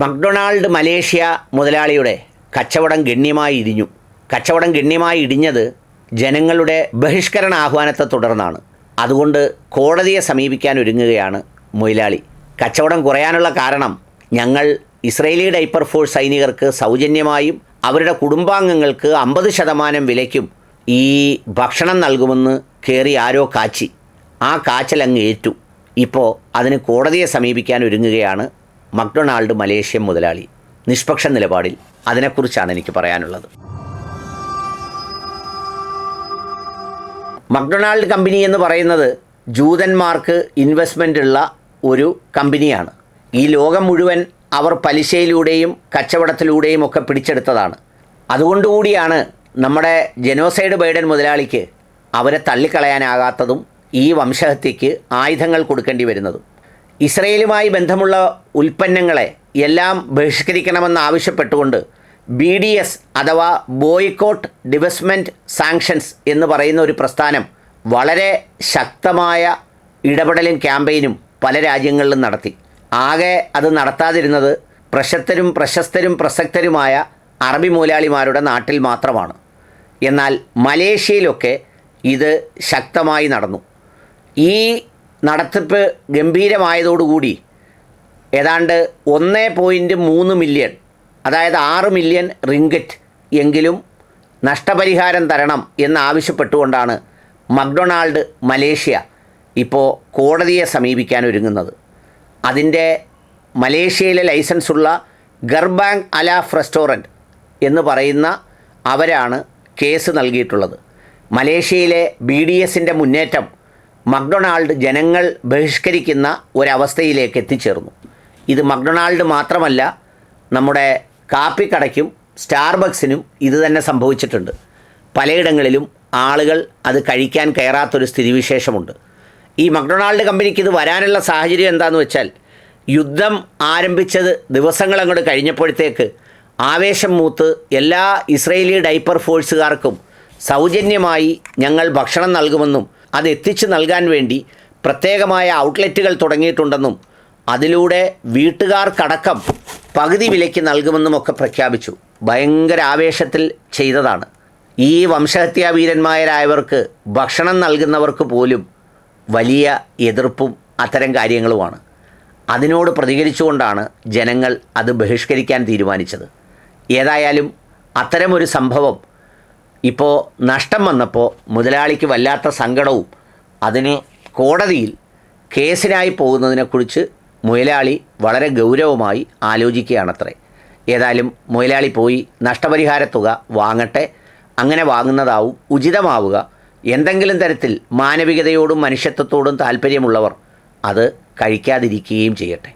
McDonald Malaysia മുതലാളിയുടെ കച്ചവടം ഗണ്യമായി ഇടിഞ്ഞു. കച്ചവടം ഗണ്യമായി ഇടിഞ്ഞത് ജനങ്ങളുടെ ബഹിഷ്കരണ ആഹ്വാനത്തെ തുടർന്നാണ്. അതുകൊണ്ട് കോടതിയെ സമീപിക്കാൻ ഒരുങ്ങുകയാണ് മൊയിലാളി. കച്ചവടം കുറയാനുള്ള കാരണം ഞങ്ങൾ ഇസ്രയേലി ഡൈപ്പർ ഫോഴ്സ് സൈനികർക്ക് സൗജന്യമായും അവരുടെ കുടുംബാംഗങ്ങൾക്ക് അമ്പത് ശതമാനം വിലയ്ക്കും ഈ ഭക്ഷണം നൽകുമെന്ന് കയറി ആരോ കാച്ചി. ആ കാച്ചൽ അങ്ങ് ഏറ്റു. ഇപ്പോൾ അതിന് കോടതിയെ സമീപിക്കാൻ ഒരുങ്ങുകയാണ് മക്ഡൊണാൾഡ് മലേഷ്യൻ മുതലാളി. നിഷ്പക്ഷ നിലപാടിൽ അതിനെക്കുറിച്ചാണ് എനിക്ക് പറയാനുള്ളത്. മക്ഡൊണാൾഡ് കമ്പനി എന്ന് പറയുന്നത് ജൂതന്മാർക്ക് ഇൻവെസ്റ്റ്മെന്റ് ഉള്ള ഒരു കമ്പനിയാണ്. ഈ ലോകം മുഴുവൻ അവർ പലിശയിലൂടെയും കച്ചവടത്തിലൂടെയും ഒക്കെ പിടിച്ചെടുത്തതാണ്. അതുകൊണ്ടുകൂടിയാണ് നമ്മുടെ ജനോസൈഡ് ബൈഡൻ മുതലാളിക്ക് അവരെ തള്ളിക്കളയാനാകാത്തതും ഈ വംശഹത്യക്ക് ആയുധങ്ങൾ കൊടുക്കേണ്ടി വരുന്നതും. ഇസ്രയേലുമായി ബന്ധമുള്ള ഉൽപ്പന്നങ്ങളെ എല്ലാം ബഹിഷ്കരിക്കണമെന്ന് ആവശ്യപ്പെട്ടുകൊണ്ട് ബി ഡി എസ് അഥവാ ബോയ്ക്കോട്ട് ഡിവസ്മെന്റ് സാങ്ഷൻസ് എന്ന് പറയുന്ന ഒരു പ്രസ്ഥാനം വളരെ ശക്തമായ ഇടപെടലും ക്യാമ്പയിനും പല രാജ്യങ്ങളിലും നടത്തി. ആകെ അത് നടത്താതിരുന്നത് പ്രശസ്തരും പ്രശസ്തരും പ്രസക്തരുമായ അറബി മൂലാളിമാരുടെ നാട്ടിൽ മാത്രമാണ്. എന്നാൽ മലേഷ്യയിലൊക്കെ ഇത് ശക്തമായി നടന്നു. ഈ നടത്തിപ്പ് ഗംഭീരമായതോടുകൂടി ഏതാണ്ട് ഒന്ന് പോയിന്റ് മൂന്ന് മില്യൺ അതായത് ആറ് മില്യൺ റിങ്കറ്റ് എങ്കിലും നഷ്ടപരിഹാരം തരണം എന്നാവശ്യപ്പെട്ടുകൊണ്ടാണ് മക്ഡൊണാൾഡ് മലേഷ്യ ഇപ്പോൾ കോടതിയെ സമീപിക്കാൻ ഒരുങ്ങുന്നത്. അതിന്റെ മലേഷ്യയിലെ ലൈസൻസുള്ള ഗർബാങ് അലാഫ് റെസ്റ്റോറന്റ് എന്ന് പറയുന്ന അവരാണ് കേസ് നൽകിയിട്ടുള്ളത്. മലേഷ്യയിലെ ബി ഡി എസിന്റെ മുന്നേറ്റം മക്ഡൊണാൾഡ് ജനങ്ങൾ ബഹിഷ്കരിക്കുന്ന ഒരവസ്ഥയിലേക്ക് എത്തിച്ചേർന്നു. ഇത് മക്ഡൊണാൾഡ് മാത്രമല്ല നമ്മുടെ കാപ്പിക്കടയ്ക്കും സ്റ്റാർബക്സിനും ഇത് തന്നെ സംഭവിച്ചിട്ടുണ്ട്. പലയിടങ്ങളിലും ആളുകൾ അത് കഴിക്കാൻ കയറാത്തൊരു സ്ഥിതിവിശേഷമുണ്ട്. ഈ മക്ഡൊണാൾഡ് കമ്പനിക്ക് ഇത് വരാനുള്ള സാഹചര്യം എന്താണെന്ന് വെച്ചാൽ യുദ്ധം ആരംഭിച്ചത് ദിവസങ്ങളങ്ങോട്ട് കഴിഞ്ഞപ്പോഴത്തേക്ക് ആവേശം മൂത്ത് എല്ലാ ഇസ്രയേലി ഡൈപ്പർ ഫോഴ്സുകാർക്കും സൗജന്യമായി ഞങ്ങൾ ഭക്ഷണം നൽകുമെന്നും അത് എത്തിച്ചു നൽകാൻ വേണ്ടി പ്രത്യേകമായ ഔട്ട്ലെറ്റുകൾ തുടങ്ങിയിട്ടുണ്ടെന്നും അതിലൂടെ വീട്ടുകാർക്കടക്കം പകുതി വിലയ്ക്ക് നൽകുമെന്നുമൊക്കെ പ്രഖ്യാപിച്ചു. ഭയങ്കര ആവേശത്തിൽ ചെയ്തതാണ്. ഈ വംശഹത്യാ വീരന്മാരായവർക്ക് ഭക്ഷണം നൽകുന്നവർക്ക് പോലും വലിയ എതിർപ്പും അത്തരം കാര്യങ്ങളുമാണ്. അതിനോട് പ്രതികരിച്ചുകൊണ്ടാണ് ജനങ്ങൾ അത് ബഹിഷ്കരിക്കാൻ തീരുമാനിച്ചത്. ഏതായാലും അത്തരമൊരു സംഭവം ഇപ്പോൾ നഷ്ടം വന്നപ്പോൾ മുതലാളിക്ക് വല്ലാത്ത സങ്കടവും അതിന് കോടതിയിൽ കേസിനായി പോകുന്നതിനെക്കുറിച്ച് മുതലാളി വളരെ ഗൗരവമായി ആലോചിക്കുകയാണത്രേ. ഏതായാലും മുതലാളി പോയി നഷ്ടപരിഹാര തുക വാങ്ങട്ടെ അങ്ങനെ വാങ്ങുന്നതാവും ഉചിതമാവുക. എന്തെങ്കിലും തരത്തിൽ മാനവികതയോടും മനുഷ്യത്വത്തോടും താല്പര്യമുള്ളവർ അത് കഴിക്കാതിരിക്കുകയും ചെയ്യട്ടെ.